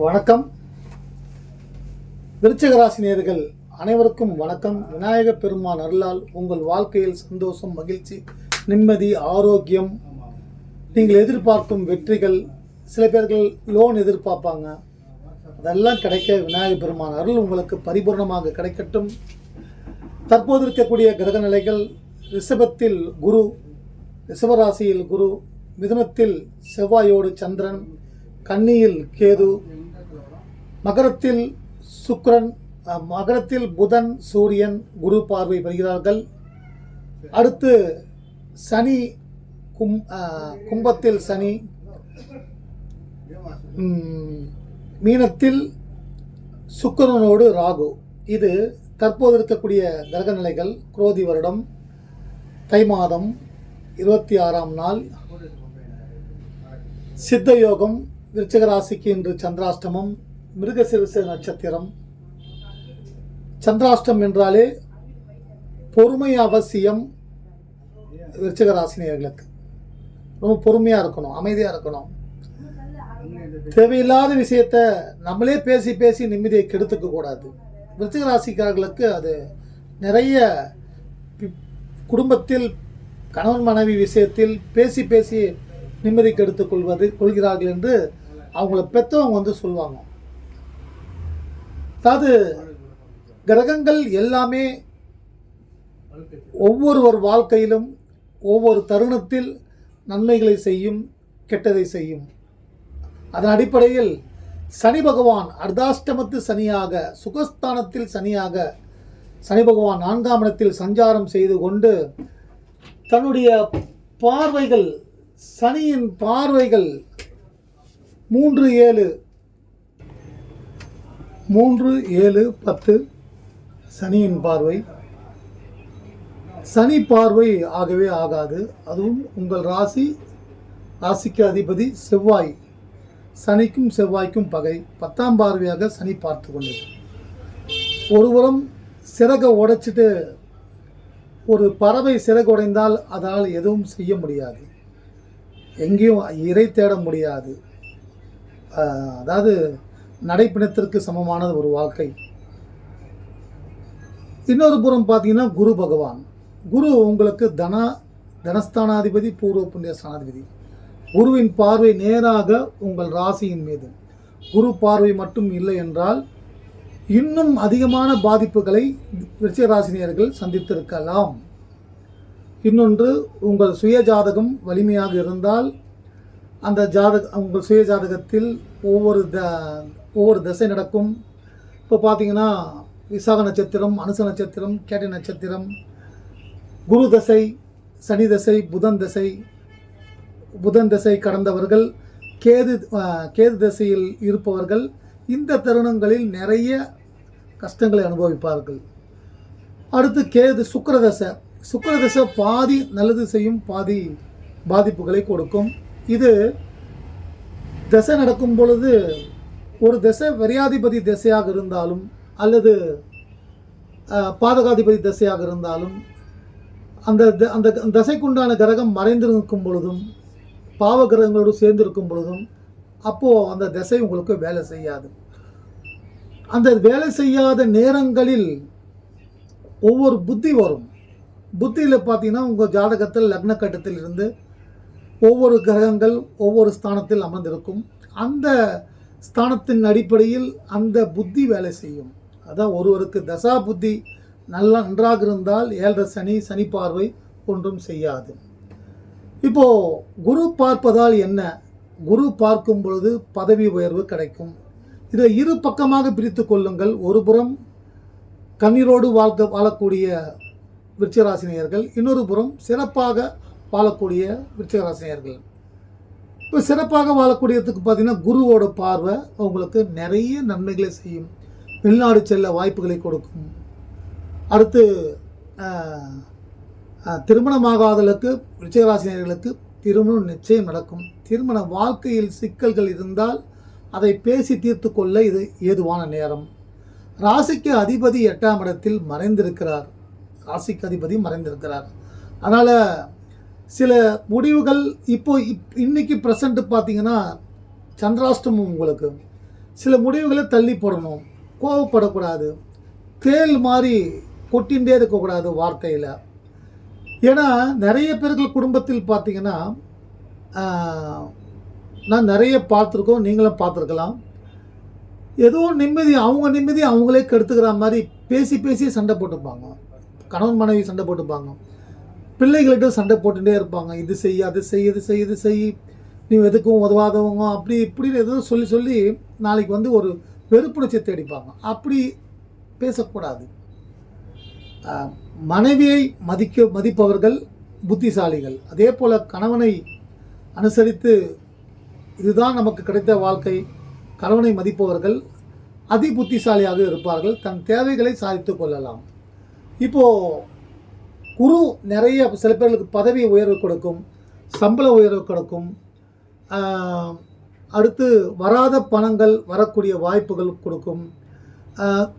வணக்கம். விருச்சிக ராசி அனைவருக்கும் வணக்கம். விநாயக பெருமான் அருளால் உங்கள் வாழ்க்கையில் சந்தோஷம் மகிழ்ச்சி நிம்மதி ஆரோக்கியம். நீங்கள் எதிர்பார்க்கும் வெற்றிகள் சில பேர்கள் லோன் எதிர்பார்ப்பாங்க. அதெல்லாம் கிடைக்க விநாயக பெருமான் அருள் உங்களுக்கு பரிபூர்ணமாக கிடைக்கட்டும். தற்போது இருக்கக்கூடிய கிரக நிலைகள் ரிஷபத்தில் குரு ரிஷபராசியில் குரு மிதுனத்தில் செவ்வாயோடு சந்திரன் கன்னியில் கேது மகரத்தில் சுக்ரன் மகரத்தில் புதன் சூரியன் குரு பார்வை பெறுகிறார்கள். அடுத்து சனி கும் கும்பத்தில் சனி மீனத்தில் சுக்கரனோடு ராகு. இது தற்போது இருக்கக்கூடிய கிரக நிலைகள் குரோதி வருடம் தை மாதம் இருபத்தி ஆறாம் நாள். சித்த யோகம் விருச்சிக ராசிக்கு இன்று சந்திராஷ்டமம் மிருகசிறுச நட்சத்திரம். சந்திராஷ்டம் என்றாலே பொறுமை அவசியம் விருச்சிக ராசினியர்களுக்கு ரொம்ப பொறுமையாக இருக்கணும் அமைதியாக இருக்கணும். தேவையில்லாத விஷயத்த நம்மளே பேசி பேசி நிம்மதியை கெடுத்துக்க கூடாது. விருச்சிக ராசிக்காரர்களுக்கு அது நிறைய குடும்பத்தில் கணவன் மனைவி விஷயத்தில் பேசி பேசி நிம்மதி கெடுத்துக் கொள்வது கொள்கிறார்கள் என்று அவங்கள பெற்றவங்க வந்து சொல்லுவாங்க. அதாவது கிரகங்கள் எல்லாமே ஒவ்வொருவர் வாழ்க்கையிலும் ஒவ்வொரு தருணத்தில் நன்மைகளை செய்யும் கெட்டதை செய்யும். அதன் அடிப்படையில் சனி பகவான் அர்த்தாஷ்டமத்து சனியாக சுகஸ்தானத்தில் சனியாக சனி பகவான் நான்காம் இடத்தில் சஞ்சாரம் செய்து கொண்டு தன்னுடைய பார்வைகள் சனியின் பார்வைகள் மூன்று ஏழு. மூன்று ஏழு பத்து. சனியின் பார்வை. சனி பார்வை ஆகவே ஆகாது. அதுவும் உங்கள் ராசி ராசிக்கு அதிபதி செவ்வாய். சனிக்கும் செவ்வாய்க்கும் பகை. பத்தாம் பார்வையாக சனி பார்த்து கொண்டது. ஒருபுறம் சிறகை உடைச்சிட்டு ஒரு பறவை சிறகு உடைந்தால் அதனால் எதுவும் செய்ய முடியாது. எங்கேயும் இறை தேட முடியாது. அதாவது நடைப்பிணத்திற்கு சமமானது ஒரு வாழ்க்கை. இன்னொரு புறம் பார்த்தீங்கன்னா குரு பகவான். குரு உங்களுக்கு தன தனஸ்தானாதிபதி பூர்வ புண்ணிய ஸ்தானாதிபதி. குருவின் பார்வை நேராக உங்கள் ராசியின் மீது. குரு பார்வை மட்டும் இல்லை என்றால் இன்னும் அதிகமான பாதிப்புகளை விருச்சிக ராசினியர்கள் சந்தித்திருக்கலாம். இன்னொன்று உங்கள் சுய ஜாதகம் வலிமையாக இருந்தால் அந்த ஜாதக உங்கள் சுய ஜாதகத்தில் ஒவ்வொரு த ஒவ்வொரு திசை நடக்கும். இப்போ பார்த்தீங்கன்னா விசாக நட்சத்திரம் அனுச நட்சத்திரம் கேட்டை நட்சத்திரம் குரு தசை சனி தசை புதன் தசை புதன் தசை கடந்தவர்கள் கேது கேது திசையில் இருப்பவர்கள் இந்த தருணங்களில் நிறைய கஷ்டங்களை அனுபவிப்பார்கள். அடுத்து கேது சுக்கரதசை சுக்கரதசை பாதி நல்லது செய்யும் பாதி பாதிப்புகளை கொடுக்கும். இது திசை நடக்கும் பொழுது ஒரு திசை வரியாதிபதி திசையாக இருந்தாலும் அல்லது பாதகாதிபதி திசையாக இருந்தாலும் அந்த த- அந்த தசைக்குண்டான கிரகம் மறைந்திருக்கும் பொழுதும் பாவ கிரகங்களோடு சேர்ந்திருக்கும் பொழுதும் அப்போது அந்த திசை உங்களுக்கு வேலை செய்யாது. அந்த வேலை செய்யாத நேரங்களில் ஒவ்வொரு புத்தி வரும். புத்தியில் பார்த்தீங்கன்னா உங்கள் ஜாதகத்தில் லக்ன கட்டத்தில் இருந்து ஒவ்வொரு கிரகங்கள் ஒவ்வொரு ஸ்தானத்தில் அமர்ந்திருக்கும். அந்த ஸ்தானத்தின் அடிப்படையில் அந்த புத்தி வேலை செய்யும். அதான் ஒருவருக்கு தசா புத்தி நல்லா நன்றாக இருந்தால் ஏழரை சனி சனி பார்வை ஒன்றும் செய்யாது. இப்போ குரு பார்ப்பதால் என்ன? குரு பார்க்கும் பொழுது பதவி உயர்வு கிடைக்கும். இதை இரு பக்கமாக பிரித்து கொள்ளுங்கள். ஒரு புறம் கண்ணீரோடு வாழ்க்க வாழக்கூடிய விருச்சராசினியர்கள் இன்னொரு புறம் சிறப்பாக வாழக்கூடிய விருச்சகராசினியர்கள். இப்போ சிறப்பாக வாழக்கூடியதுக்கு பார்த்தீங்கன்னா குருவோட பார்வை உங்களுக்கு நிறைய நன்மைகளை செய்யும். வெளிநாடு செல்ல வாய்ப்புகளை கொடுக்கும். அடுத்து திருமணமாகாதலுக்கு விருச்சகராசினியர்களுக்கு திருமணம் நிச்சயம் நடக்கும். திருமண வாழ்க்கையில் சிக்கல்கள் இருந்தால் அதை பேசி தீர்த்து கொள்ள இது ஏதுவான நேரம். ராசிக்கு அதிபதி எட்டாம் இடத்தில் மறைந்திருக்கிறார். ராசிக்கு அதிபதி மறைந்திருக்கிறார். அதனால் சில முடிவுகள் இப்போ இப் இன்றைக்கி ப்ரெசண்ட்டு பார்த்தீங்கன்னா சந்திராஷ்டமம் உங்களுக்கு. சில முடிவுகளை தள்ளி போடணும். கோவப்படக்கூடாது. தேல் மாதிரி கொட்டின்றே இருக்கக்கூடாது வார்த்தையில். ஏன்னா நிறைய பேர்கள் குடும்பத்தில் பார்த்தீங்கன்னா நான் நிறைய பார்த்துருக்கோம். நீங்களும் பார்த்துருக்கலாம். ஏதோ நிம்மதி அவங்க நிம்மதி அவங்களே கெடுத்துக்கிற மாதிரி பேசி பேசி சண்டை போட்டுப்பாங்க. கணவன் மனைவி சண்டை போட்டுப்பாங்க. பிள்ளைகள்கிட்ட சண்டை போட்டுகிட்டே இருப்பாங்க. இது செய் அது செய் இது செய் இது செய். நீ எதுக்கும் உதவாதவங்க அப்படி இப்படின்னு ஏதோ சொல்லி சொல்லி நாளைக்கு வந்து ஒரு வெறுப்புணர்ச்சி தேடிப்பாங்க. அப்படி பேசக்கூடாது. மனைவியை மதிக்க மதிப்பவர்கள் புத்திசாலிகள். அதே போல் கணவனை அனுசரித்து இதுதான் நமக்கு கிடைத்த வாழ்க்கை. கணவனை மதிப்பவர்கள் அதி புத்திசாலியாக இருப்பார்கள். தன் தேவைகளை சாதித்து கொள்ளலாம். இப்போது குரு நிறைய சில பேர்களுக்கு பதவி உயர்வு கொடுக்கும் சம்பள உயர்வு கொடுக்கும். அடுத்து வராத பணங்கள் வரக்கூடிய வாய்ப்புகள் கொடுக்கும்.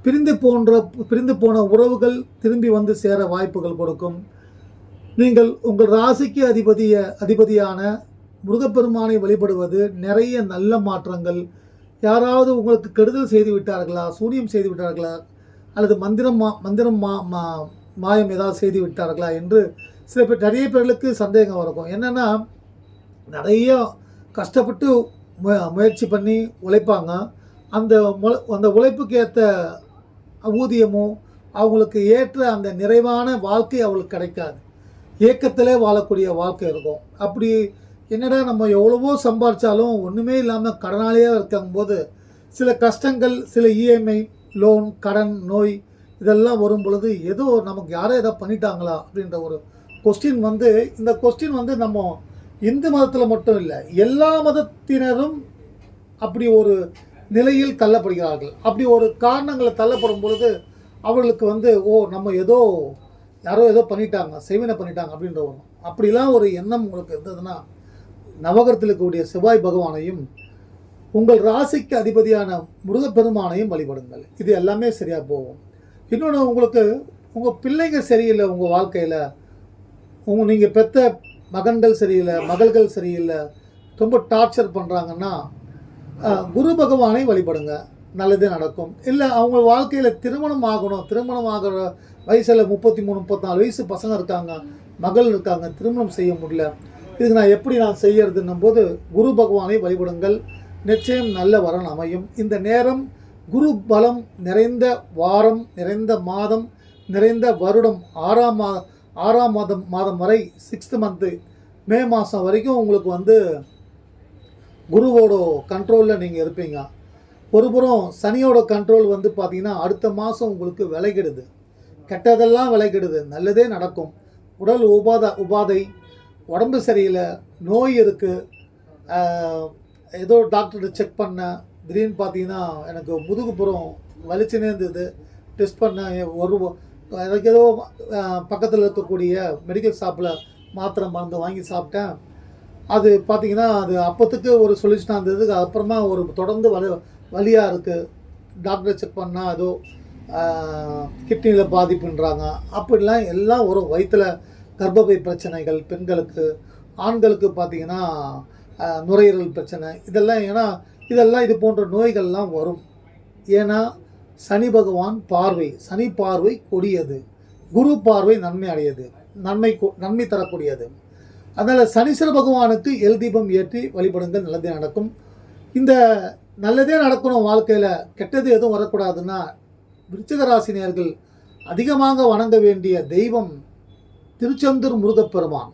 பிரிந்து போன்ற பிரிந்து போன உறவுகள் திரும்பி வந்து சேர வாய்ப்புகள் கொடுக்கும். நீங்கள் உங்கள் ராசிக்கு அதிபதிய அதிபதியான முருகப்பெருமானை வழிபடுவது நிறைய நல்ல மாற்றங்கள். யாராவது உங்களுக்கு கெடுதல் செய்து விட்டார்களா சூனியம் செய்து விட்டார்களா அல்லது மந்திரம் மா மந்திரம் மா மா மாயம் ஏதாவது செய்து விட்டார்களா என்று சில பேர் நிறைய பேர்களுக்கு சந்தேகம் இருக்கும். என்னென்னா நிறைய கஷ்டப்பட்டு மு முயற்சி பண்ணி உழைப்பாங்க. அந்த மு அந்த உழைப்புக்கு ஏற்ற ஊதியமும் அவங்களுக்கு ஏற்ற அந்த நிறைவான வாழ்க்கை அவங்களுக்கு கிடைக்காது. ஏக்கத்திலே வாழக்கூடிய வாழ்க்கை இருக்கும். அப்படி என்னடா நம்ம எவ்வளவோ சம்பாரித்தாலும் ஒன்றுமே இல்லாமல் கடனாளியே இருக்கும்போது சில கஷ்டங்கள் சில இஎம்ஐ லோன் கடன் நோய் இதெல்லாம் வரும் பொழுது ஏதோ நமக்கு யாரோ ஏதோ பண்ணிட்டாங்களா அப்படின்ற ஒரு கொஸ்டின் வந்து இந்த கொஸ்டின் வந்து நம்ம இந்து மதத்தில் மட்டும் இல்லை எல்லா மதத்தினரும் அப்படி ஒரு நிலையில் தள்ளப்படுகிறார்கள். அப்படி ஒரு காரணங்களை தள்ளப்படும் பொழுது அவர்களுக்கு வந்து ஓ நம்ம ஏதோ யாரோ ஏதோ பண்ணிட்டாங்க செவினை பண்ணிட்டாங்க அப்படின்ற ஒரு அப்படிலாம் ஒரு எண்ணம் உங்களுக்கு இருந்ததுன்னா நவகரத்தில் இருக்கக்கூடிய செவ்வாய் பகவானையும் உங்கள் ராசிக்கு அதிபதியான முருகப்பெருமானையும் வழிபடுங்கள். இது எல்லாமே சரியாக போகும். இன்னொன்று உங்களுக்கு உங்கள் பிள்ளைங்க சரியில்லை உங்கள் வாழ்க்கையில். உங்கள் நீங்கள் பெற்ற மகன்கள் சரியில்லை மகள்கள் சரியில்லை. ரொம்ப டார்ச்சர் பண்ணுறாங்கன்னா குரு பகவானை வழிபடுங்க. நல்லதே நடக்கும். இல்லை அவங்க வாழ்க்கையில் திருமணம் ஆகணும். திருமணம் ஆகிற வயசில் முப்பத்தி மூணு முப்பத்தாலு வயசு பசங்க இருக்காங்க மகள் இருக்காங்க திருமணம் செய்ய முடியல. இதுக்கு நான் எப்படி நான் செய்யறதுன்னும் போது குரு பகவானை வழிபடுங்கள். நிச்சயம் நல்ல வரன் அமையும். இந்த நேரம் குரு பலம் நிறைந்த வாரம் நிறைந்த மாதம் நிறைந்த வருடம் ஆறாம் மா ஆறாம் மாதம் மாதம் வரை சிக்ஸ்த்து மந்த்து மே மாதம் வரைக்கும் உங்களுக்கு வந்து குருவோட கண்ட்ரோலில் நீங்கள் இருப்பீங்க. ஒருபுறம் சனியோட கண்ட்ரோல் வந்து பார்த்தீங்கன்னா அடுத்த மாதம் உங்களுக்கு விளைகிடுது கெட்டதெல்லாம் விளைகிடுது நல்லதே நடக்கும். உடல் உபாத உபாதை உடம்பு சரியில்லை நோய் இருக்குது ஏதோ டாக்டர்கிட்ட செக் பண்ண திடீர்னு பார்த்தீங்கன்னா எனக்கு முதுகுப்புறம் வலிச்சுனே இருந்தது. டெஸ்ட் பண்ணேன். ஒரு எனக்கு ஏதோ பக்கத்தில் இருக்கக்கூடிய மெடிக்கல் ஷாப்பில் மாத்திரை மருந்து வாங்கி சாப்பிட்டேன். அது பார்த்தீங்கன்னா அது அப்போத்துக்கு ஒரு சொல்யூஷனாக இருந்ததுக்கு அப்புறமா ஒரு தொடர்ந்து வலி வலியாக இருக்குது டாக்டரை செக் பண்ணால் ஏதோ கிட்னியில் பாதிப்புன்றாங்க. அப்படிலாம் எல்லாம் ஒரு வயிற்றில் கர்ப்பப்பை பிரச்சனைகள் பெண்களுக்கு ஆண்களுக்கு பார்த்தீங்கன்னா நுரையீரல் பிரச்சனை. இதெல்லாம் ஏன்னா இதெல்லாம் இது போன்ற நோய்கள்லாம் வரும். ஏன்னா சனி பகவான் பார்வை சனி பார்வை கொடியது. குரு பார்வை நன்மை அடையது. நன்மை கொ- நன்மை தரக்கூடியது. அதனால் சனீஸ்வர பகவானுக்கு எல் தீபம் ஏற்றி வழிபடுங்கள். நல்லதே நடக்கும். இந்த நல்லதே நடக்கணும் வாழ்க்கையில் கெட்டது எதுவும் வரக்கூடாதுன்னா விருச்சிக ராசினியர்கள் அதிகமாக வணங்க வேண்டிய தெய்வம் திருச்செந்தூர் முருகப்பெருமான்.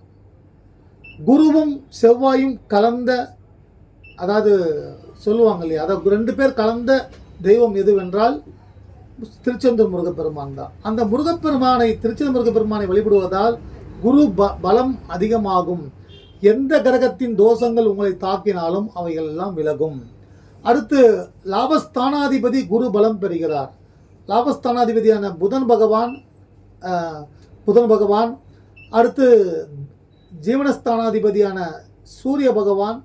குருவும் செவ்வாயும் கலந்த அதாவது சொல்லுவாங்க இல்லையா அதை ரெண்டு பேர் கலந்த தெய்வம் எதுவென்றால் திருச்செந்தூர் முருகப்பெருமான் தான். அந்த முருகப்பெருமானை திருச்செந்தூர் முருகப்பெருமானை வழிபடுவதால் குரு ப பலம் அதிகமாகும். எந்த கிரகத்தின் தோஷங்கள் உங்களை தாக்கினாலும் அவைகள் எல்லாம் விலகும். அடுத்து லாபஸ்தானாதிபதி குரு பலம் பெறுகிறார். லாபஸ்தானாதிபதியான புதன் பகவான் புதன் பகவான் அடுத்து ஜீவனஸ்தானாதிபதியான சூரிய பகவான்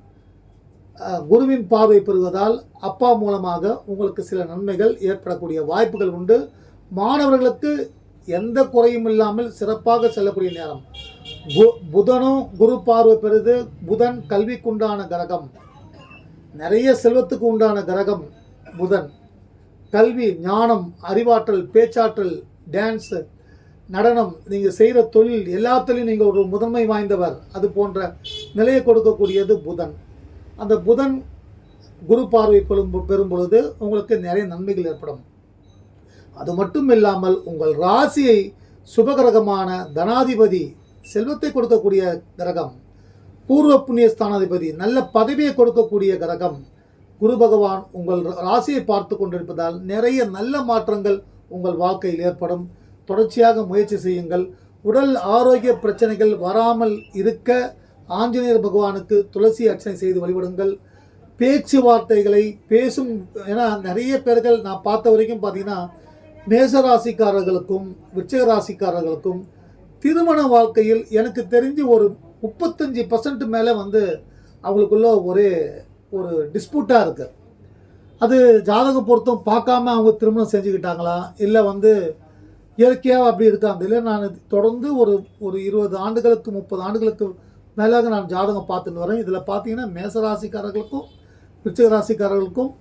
குருவின் பார்வை பெறுவதால் அப்பா மூலமாக உங்களுக்கு சில நன்மைகள் ஏற்படக்கூடிய வாய்ப்புகள் உண்டு. மாணவர்களுக்கு எந்த குறையும் இல்லாமல் சிறப்பாக செல்லக்கூடிய நேரம். கு- புதனும் குரு பார்வை பெறுது. புதன் கல்விக்கு உண்டான கிரகம். நிறைய செல்வத்துக்கு உண்டான கிரகம் புதன். கல்வி ஞானம் அறிவாற்றல் பேச்சாற்றல் டான்ஸு நடனம் நீங்கள் செய்கிற தொழில் எல்லாத்துலேயும் நீங்கள் ஒரு முதன்மை வாய்ந்தவர். அது போன்ற நிலையை கொடுக்கக்கூடியது புதன். அந்த புதன் குரு பார்வை பெறும் பெறும் பொழுது உங்களுக்கு நிறைய நன்மைகள் ஏற்படும். அது மட்டும் இல்லாமல் உங்கள் ராசியை சுபகிரகமான தனாதிபதி செல்வத்தை கொடுக்கக்கூடிய கிரகம் பூர்வ புண்ணிய ஸ்தானாதிபதி நல்ல பதவியை கொடுக்கக்கூடிய கிரகம் குரு பகவான் உங்கள் ராசியை பார்த்து கொண்டிருப்பதால் நிறைய நல்ல மாற்றங்கள் உங்கள் வாழ்க்கையில் ஏற்படும். தொடர்ச்சியாக முயற்சி செய்யுங்கள். உடல் ஆரோக்கிய பிரச்சனைகள் வராமல் இருக்க ஆஞ்சநேயர் பகவானுக்கு துளசி அர்ச்சனை செய்து வழிபடுங்கள். பேச்சுவார்த்தைகளை பேசும் ஏன்னா நிறைய பேர்கள் நான் பார்த்த வரைக்கும் பார்த்தீங்கன்னா மேச ராசிக்காரர்களுக்கும் ராசிக்காரர்களுக்கும் திருமண வாழ்க்கையில் எனக்கு தெரிஞ்சு ஒரு முப்பத்தஞ்சு பர்சன்ட் மேலே வந்து அவங்களுக்குள்ள ஒரே ஒரு டிஸ்பியூட்டாக இருக்குது அது ஜாதக பொருத்தம் பார்க்காம அவங்க திருமணம் செஞ்சுக்கிட்டாங்களா? இல்லை வந்து இயற்கையாக அப்படி இருக்காங்க இல்லை நான் தொடர்ந்து ஒரு ஒரு இருபது ஆண்டுகளுக்கு முப்பது ஆண்டுகளுக்கு மேலாக நான் ஜாதகம் பார்த்துட்டு வரேன். இதில் பார்த்தீங்கன்னா மேச ராசிக்காரர்களுக்கும் ராசிக்காரர்களுக்கும்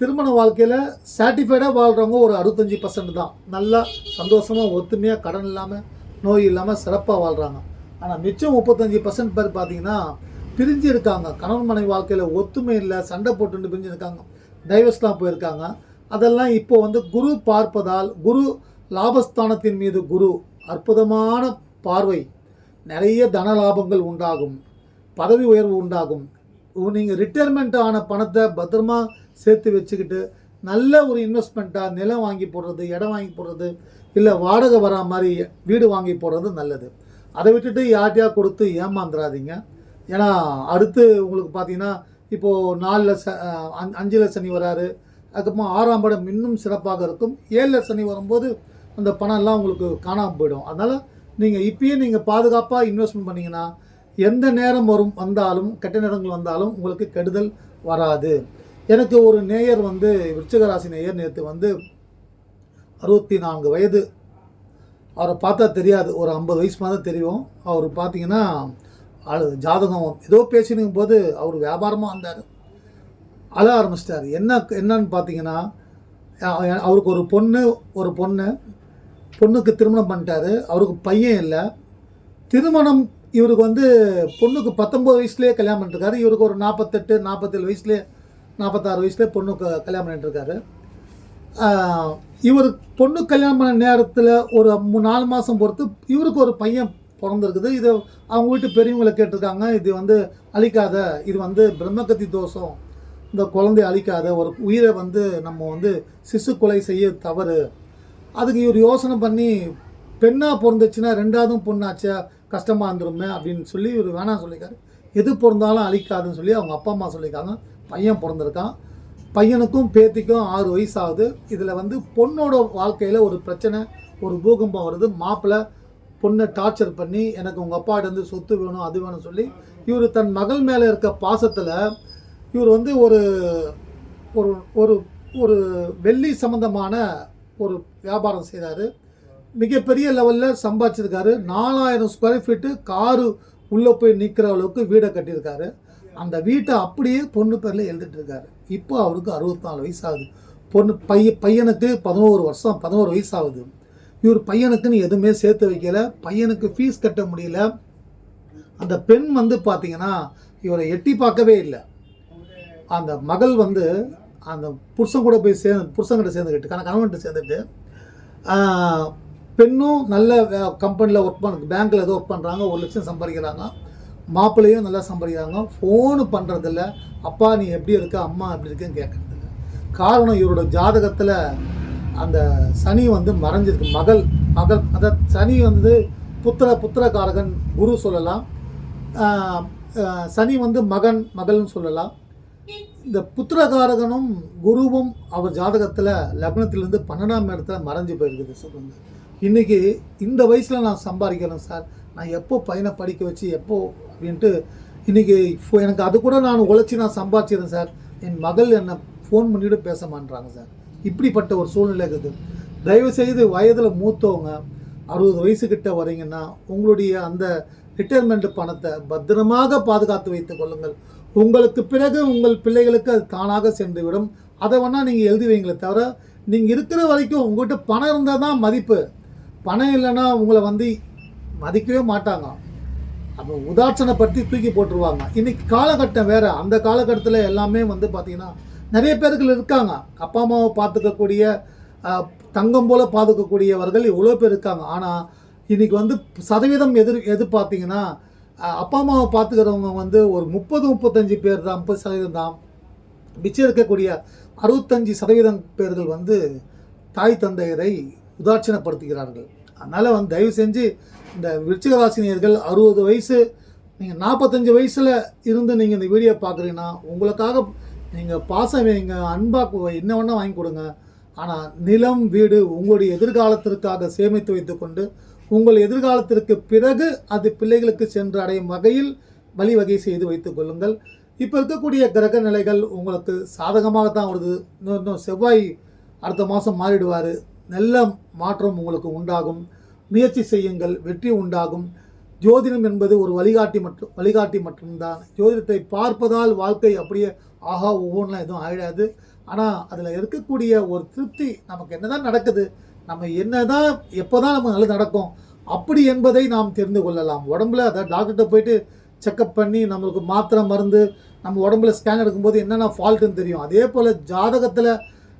திருமண வாழ்க்கையில் சாட்டிஃபைடாக வாழ்கிறவங்க ஒரு அறுபத்தஞ்சி பர்சன்ட் தான். நல்லா சந்தோஷமாக ஒத்துமையாக கடன் இல்லாமல் நோய் இல்லாமல் சிறப்பாக வாழ்கிறாங்க ஆனால் மிச்சம் முப்பத்தஞ்சு பர்சன்ட் பேர் பார்த்தீங்கன்னா பிரிஞ்சு இருக்காங்க கணவன் மனைவி வாழ்க்கையில் ஒத்துமை இல்லை சண்டை போட்டுன்னு பிரிஞ்சு இருக்காங்க டைவர்ஸ்லாம் போயிருக்காங்க. அதெல்லாம் இப்போ வந்து குரு பார்ப்பதால் குரு லாபஸ்தானத்தின் மீது குரு அற்புதமான பார்வை நிறைய தன லாபங்கள் உண்டாகும் பதவி உயர்வு உண்டாகும். நீங்கள் ரிட்டையர்மெண்ட் ஆன பணத்தை பத்திரமா சேர்த்து வச்சுக்கிட்டு நல்ல ஒரு இன்வெஸ்ட்மெண்ட்டாக நிலம் வாங்கி போடுறது இடம் வாங்கி போடுறது இல்லை வாடகை வரா மாதிரி வீடு வாங்கி போடுறது நல்லது. அதை விட்டுட்டு யார்ட்டையா கொடுத்து ஏமாந்துடாதீங்க ஏன்னா அடுத்து உங்களுக்கு பார்த்தீங்கன்னா இப்போது நாலில் ச அஞ்சில் சனி வராரு. அதுக்கப்புறமா ஆறாம் படம் இன்னும் சிறப்பாக இருக்கும். ஏழில் சனி வரும்போது அந்த பணம்லாம் உங்களுக்கு காணாமல் போயிடும். அதனால் நீங்கள் இப்பயே நீங்கள் பாதுகாப்பாக இன்வெஸ்ட்மெண்ட் பண்ணிங்கன்னா எந்த நேரம் வரும் வந்தாலும் கெட்ட நேரங்கள் வந்தாலும் உங்களுக்கு கெடுதல் வராது. எனக்கு ஒரு நேயர் வந்து விருச்சகராசி நேயர் நேற்று வந்து அறுபத்தி நான்கு வயது. அவரை பார்த்தா தெரியாது. ஒரு ஐம்பது வயசு மாதிரி தெரியும். அவர் பார்த்தீங்கன்னா ஆளு ஜாதகம் ஏதோ பேசினுக்கும் போது அவர் வியாபாரமாக வந்தார். அழ ஆரம்பிச்சிட்டார். என்ன என்னன்னு பார்த்தீங்கன்னா அவருக்கு ஒரு பொண்ணு ஒரு பொண்ணு பொண்ணுக்கு திருமணம் பண்ணிட்டாரு. அவருக்கு பையன் இல்லை. திருமணம் இவருக்கு வந்து பொண்ணுக்கு பத்தொம்பது வயசுலேயே கல்யாணம் பண்ணிட்டுருக்காரு. இவருக்கு ஒரு நாற்பத்தெட்டு நாற்பத்தேழு வயசுலேயே நாற்பத்தாறு வயசுலேயே பொண்ணுக்கு கல்யாணம் பண்ணிட்டுருக்காரு. இவர் பொண்ணு கல்யாணம் பண்ண நேரத்தில் ஒரு மூணு நாலு மாதம் பொறுத்து இவருக்கு ஒரு பையன் பிறந்திருக்குது. இது அவங்க வீட்டு பெரியவங்களை கேட்டிருக்காங்க. இது வந்து அழிக்காத இது வந்து பிரம்மகத்தி தோஷம். இந்த குழந்தைய அழிக்காத ஒரு உயிரை வந்து நம்ம வந்து சிசு கொலை செய்ய தவறு. அதுக்கு இவர் யோசனை பண்ணி பெண்ணாக பிறந்துச்சுன்னா ரெண்டாவதும் பொண்ணாச்சா? கஷ்டமாக இருந்துருமே அப்படின்னு சொல்லி இவர் வேணாம் சொல்லியிருக்காரு. எது பிறந்தாலும் அழிக்காதுன்னு சொல்லி அவங்க அப்பா அம்மா சொல்லியிருக்காங்க. பையன் பிறந்திருக்கான். பையனுக்கும் பேத்திக்கும் ஆறு வயசு ஆகுது இதில் வந்து பொண்ணோட வாழ்க்கையில் ஒரு பிரச்சனை ஒரு பூகம்பம் வருது. மாப்பிள்ளை பொண்ணை டார்ச்சர் பண்ணி எனக்கு உங்கள் அப்பாட்டேருந்து சொத்து வேணும் அது வேணும் சொல்லி இவர் தன் மகள் மேலே இருக்க பாசத்தில் இவர் வந்து ஒரு ஒரு ஒரு ஒரு வெள்ளி சம்மந்தமான ஒரு வியாபாரம் செய்கிறாரு மிகப்பெரிய லெவலில் சம்பாதிச்சிருக்காரு. நாலாயிரம் ஸ்கொயர் ஃபீட்டு காரு உள்ளே போய் நிற்கிற அளவுக்கு வீடை கட்டியிருக்காரு. அந்த வீட்டை அப்படியே பொண்ணு பேரில் எழுதிட்டு இருக்காரு. இப்போ அவருக்கு அறுபத்தாலு வயசு ஆகுது பொண்ணு பைய பையனுக்கு பதினோரு வருஷம் பதினோரு வயசு ஆகுது இவர் பையனுக்குன்னு எதுவுமே சேர்த்து வைக்கல. பையனுக்கு ஃபீஸ் கட்ட முடியல. அந்த பெண் வந்து பார்த்தீங்கன்னா இவரை எட்டி பார்க்கவே இல்லை. அந்த மகள் வந்து அந்த புருஷன் கூட போய் சேர்ந்து புருஷங்கிட்ட சேர்ந்துக்கிட்டு கண கணவன்கிட்ட சேர்ந்துட்டு பெண்ணும் நல்ல கம்பெனியில் ஒர்க் பண்ண பேங்க்கில் ஏதோ ஒர்க் பண்ணுறாங்க ஒரு லட்சம் சம்பாதிக்கிறாங்க மாப்பிள்ளையும் நல்லா சம்பாதிக்கிறாங்க ஃபோனு பண்ணுறதில்ல அப்பா நீ எப்படி இருக்க? அம்மா எப்படி இருக்குன்னு கேட்கறதில்ல. காரணம் இவரோட ஜாதகத்தில் அந்த சனி வந்து மறைஞ்சிருக்கு மகள் மகள் அதாவது சனி வந்து புத்திர புத்திரகாரகன் குரு சொல்லலாம் சனி வந்து மகன் மகள்னு சொல்லலாம். இந்த புத்திரகாரகனும் குருவும் அவர் ஜாதகத்தில் லக்னத்திலேருந்து பன்னெண்டாம் இடத்துல மறைஞ்சு போயிருக்குது சொல்லுங்க இன்றைக்கி இந்த வயசில் நான் சம்பாதிக்கிறேன் சார். நான் எப்போ பையனை படிக்க வச்சு எப்போ அப்படின்ட்டு இன்றைக்கி எனக்கு அது கூட நான் உழைச்சி நான் சம்பாதிச்சிடுறேன் சார். என் மகள் என்னை ஃபோன் பண்ணிட்டு பேச மாட்டாங்க சார். இப்படிப்பட்ட ஒரு சூழ்நிலை இருக்குது. தயவுசெய்து வயதில் மூத்தவங்க அறுபது வயசுக்கிட்ட வரீங்கன்னா உங்களுடைய அந்த ரிட்டையர்மெண்ட் பணத்தை பத்திரமாக பாதுகாத்து வைத்துக் கொள்ளுங்கள். உங்களுக்கு பிறகு உங்கள் பிள்ளைகளுக்கு அது தானாக சென்றுவிடும். அதை வேணால் நீங்கள் எழுதி வைங்களே தவிர நீங்கள் இருக்கிற வரைக்கும் உங்கள்கிட்ட பணம் இருந்தால் தான் மதிப்பு. பணம் இல்லைன்னா உங்களை வந்து மதிக்கவே மாட்டாங்க. அப்போ உதாட்சணைப்படுத்தி தூக்கி போட்டுருவாங்க. இன்றைக்கி காலகட்டம் வேறு. அந்த காலகட்டத்தில் எல்லாமே வந்து பார்த்திங்கன்னா நிறைய பேர்கள் இருக்காங்க. அப்பா அம்மாவை பார்த்துக்கக்கூடிய தங்கம் போல் பார்த்துக்கக்கூடியவர்கள் இவ்வளோ பேர் இருக்காங்க. ஆனால் இன்றைக்கி வந்து சதவீதம் எதிர் எது பார்த்தீங்கன்னா அப்பா அம்மாவை பார்த்துக்கிறவங்க வந்து ஒரு முப்பது முப்பத்தஞ்சு பேர் தான் முப்பது சதவீதம் தான். மிச்சம் இருக்கக்கூடிய அறுபத்தஞ்சு சதவீதம் பேர்கள் வந்து தாய் தந்தையரை உதாட்சணப்படுத்துகிறார்கள் அதனால் வந்து தயவு செஞ்சு இந்த விருச்சிகராசினியர்கள் அறுபது வயசு நீங்கள் நாற்பத்தஞ்சு வயசில் இருந்து நீங்கள் இந்த வீடியோ பார்க்குறீங்கன்னா உங்களுக்காக நீங்கள் பாசம் வைங்க அன்பாக என்ன வேணால் வாங்கி கொடுங்க. ஆனால் நிலம் வீடு உங்களுடைய எதிர்காலத்திற்காக சேமித்து வைத்துக்கொண்டு உங்கள் எதிர்காலத்திற்கு பிறகு அது பிள்ளைகளுக்கு சென்று அடையும் வகையில் வழிவகை செய்து வைத்துக் கொள்ளுங்கள். இப்போ இருக்கக்கூடிய கிரக நிலைகள் உங்களுக்கு சாதகமாக தான் வருது. இன்னும் இன்னும் செவ்வாய் அடுத்த மாதம் மாறிடுவார். நல்ல மாற்றம் உங்களுக்கு உண்டாகும். முயற்சி செய்யுங்கள். வெற்றி உண்டாகும். ஜோதிடம் என்பது ஒரு வழிகாட்டி மற்றும் வழிகாட்டி மட்டும்தான். ஜோதிடத்தை பார்ப்பதால் வாழ்க்கை அப்படியே ஆஹா ஒவ்வொன்றும் எதுவும் ஆகிடாது ஆனால் அதில் இருக்கக்கூடிய ஒரு திருப்தி நமக்கு என்னதான் நடக்குது? நம்ம என்ன தான் எப்போ தான் நம்ம நல்லது நடக்கும் அப்படி என்பதை நாம் தெரிந்து கொள்ளலாம். உடம்புல அதாவது டாக்டர்கிட்ட போயிட்டு செக்கப் பண்ணி நம்மளுக்கு மாத்திரை மருந்து நம்ம உடம்புல ஸ்கேன் எடுக்கும்போது என்னென்ன ஃபால்ட்டுன்னு தெரியும். அதே போல் ஜாதகத்தில்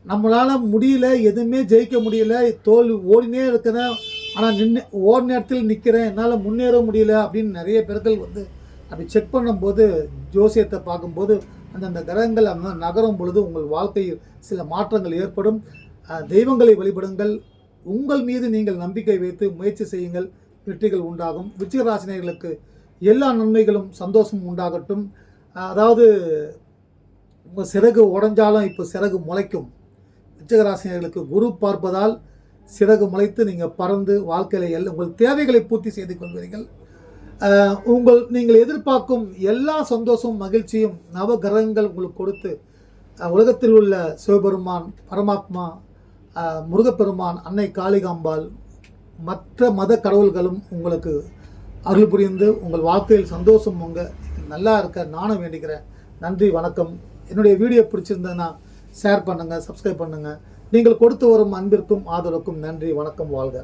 நம்மளால் முடியல எதுவுமே ஜெயிக்க முடியல தோல் ஓடினே இருக்கிறேன் ஆனால் நின்று ஓர் நேரத்தில் நிற்கிறேன் என்னால் முன்னேற முடியல அப்படின்னு நிறைய பேர்கள் வந்து அப்படி செக் பண்ணும்போது ஜோசியத்தை பார்க்கும்போது அந்தந்த கிரகங்கள் அங்கே நகரும் பொழுது உங்கள் வாழ்க்கையில் சில மாற்றங்கள் ஏற்படும். தெய்வங்களை வழிபடுங்கள். உங்கள் மீது நீங்கள் நம்பிக்கை வைத்து முயற்சி செய்யுங்கள். வெற்றிகள் உண்டாகும். விருச்சிக ராசினியர்களுக்கு எல்லா நன்மைகளும் சந்தோஷமும் உண்டாகட்டும். அதாவது உங்கள் சிறகு உடஞ்சாலும் இப்போ சிறகு முளைக்கும். விச்சகராசினியர்களுக்கு குரு பார்ப்பதால் சிறகு முளைத்து நீங்கள் பறந்து வாழ்க்கையில் எல் உங்கள் தேவைகளை பூர்த்தி செய்து கொள்வீர்கள். உங்கள் நீங்கள் எதிர்பார்க்கும் எல்லா சந்தோஷமும் மகிழ்ச்சியும் நவ கிரகங்கள் உங்களுக்கு கொடுத்து உலகத்தில் உள்ள சிவபெருமான் பரமாத்மா முருகப்பெருமான் அன்னை காளிகாம்பாள் மற்ற மத கடவுள்களும் உங்களுக்கு அருள் புரிந்து உங்கள் வாழ்க்கையில் சந்தோஷம் உங்க நல்லா இருக்க நானும் வேண்டிக்கிறேன். நன்றி வணக்கம். என்னுடைய வீடியோ பிடிச்சிருந்ததுன்னா ஷேர் பண்ணுங்கள் சப்ஸ்கிரைப் பண்ணுங்கள் நீங்கள் கொடுத்து வரும் அன்பிற்கும் ஆதரவுக்கும் நன்றி வணக்கம் வாழ்க.